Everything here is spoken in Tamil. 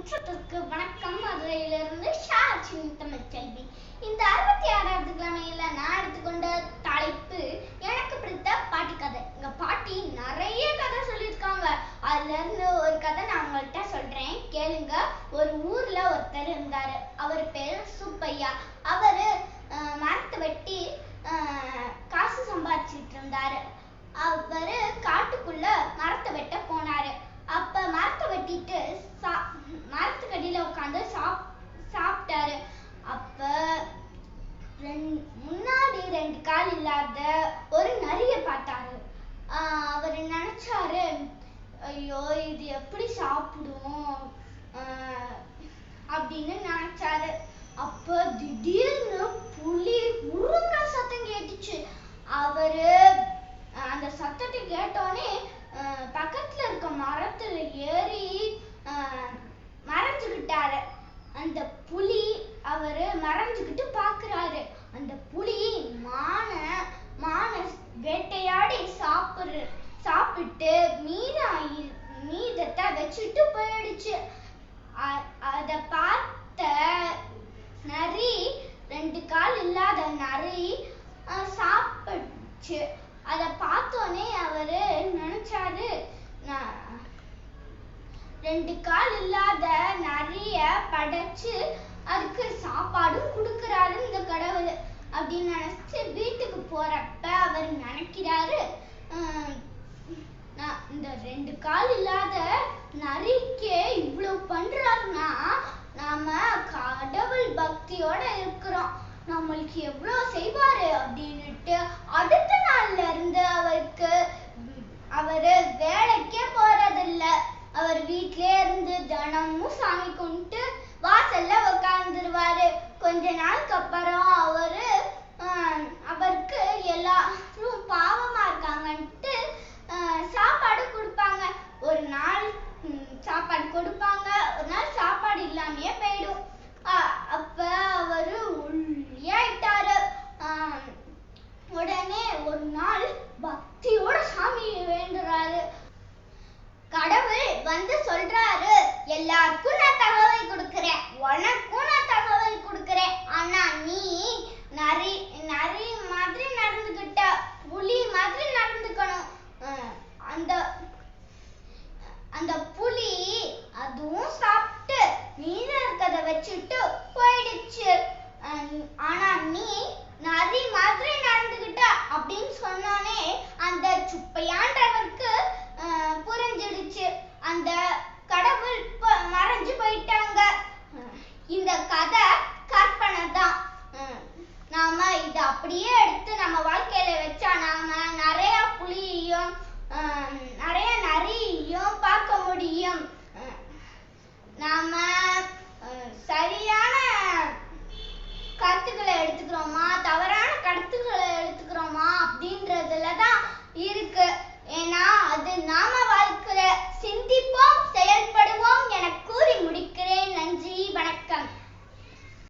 முற்றத்திற்கு வணக்கம். மதுரையிலிருந்து ஷாச்சி தமிழ் செல்வி இந்த அறுபத்தி ஆறாவது கிழமையில நான் எடுத்துக்கொண்ட தலைப்பு எனக்கு பிடித்த பாட்டி கதை. எங்க பாட்டி நிறைய கதை சொல்லியிருக்காங்க. அதுல இருந்து ஒரு கதை நான் உங்கள்கிட்ட சொல்றேன். கேளுங்க. ஒரு ஊர்ல ஒருத்தர் இருந்தாரு. அவர் பேர் சுப் ஐயோ இது எப்படி சாப்பிடும்? அப்படின்னு நினைச்சாரு. அப்ப திடீர்னு புலி உருங்குற சத்தம் கேட்டுச்சு. அவரு அந்த சத்தத்தை கேட்டோடனே பக்கத்துல இருக்க மரத்துல ஏறி மறைஞ்சுக்கிட்டாரு. அந்த புலி அவரு மறைஞ்சுக்கிட்டு பாக்குறாரு. அந்த மீதத்தை போயிடுச்சு. அத பார்த்த நரி ரெண்டு கால் இல்லாத நரி சாப்பிடுச்சு. அத பார்த்தோன்னே அவரு நினைச்சாரு ரெண்டு கால் இல்லாத நிறைய படைச்சு அதுக்கு சாப்பாடும் கொடுக்கறாரு இந்த கடவுள் அப்படின்னு நினைச்சு வீட்டுக்கு போறப்ப அவர் நினைக்கிறாரு. "ஹம், நான் இந்த ரெண்டு கால் இல்லாத நரிக்கே இவ்வளவு பண்றாருன்னா நாம கடவுள் பக்தியோட இருக்கிறோம். நம்மளுக்கு எவ்வளவு செய்வாரு அப்படின்னுட்டு அடுத்த நாள்ல இருந்து அவருக்கு அவரு வேலைக்கே போறதில்ல. அவர் வீட்லயே இருந்து தினமும் சாமி கும்பிட்டு வாசல்ல உட்கார்ந்துருவாரு கொஞ்ச நாளுக்கு அப்புறம் அவரு ஆஹ், அவருக்கு எல்லாரும் பாவமா இருக்காங்கன்ட்டு ஆஹ், சாப்பாடு கொடுப்பாங்க ஒரு நாள் ம், சாப்பாடு கொடுப்பாங்க. ஒரு நாள் சாப்பாடு இல்லாமயே போயிடும். அப்ப அவரு ஒல்லியாயிட்டாரு ஆஹ், உடனே ஒரு நாள் பக்தியோட சாமி வேண்டுறாரு. கடவுள் வந்து சொல்றாரு எல்லாருக்கும் நான் தகவல் கொடுக்கிறேன் உனக்கும் நான் தகவல் கொடுக்கிறேன் ஆனா நீ நரி நரி மாதிரி நடந்துகிட்ட புலி மாதிரி நடந்துக்கணும் அஹ் அந்த அந்த புலி அதுவும் சாப்பிட்டு மீதம் இருக்கத வச்சுட்டு போயிடுச்சு. அஹ் ஆனா நீ நரி மாதிரி நடந்துகிட்ட அப்படின்னு சொன்னோனே அந்த சுப்பையான்றவருக்கு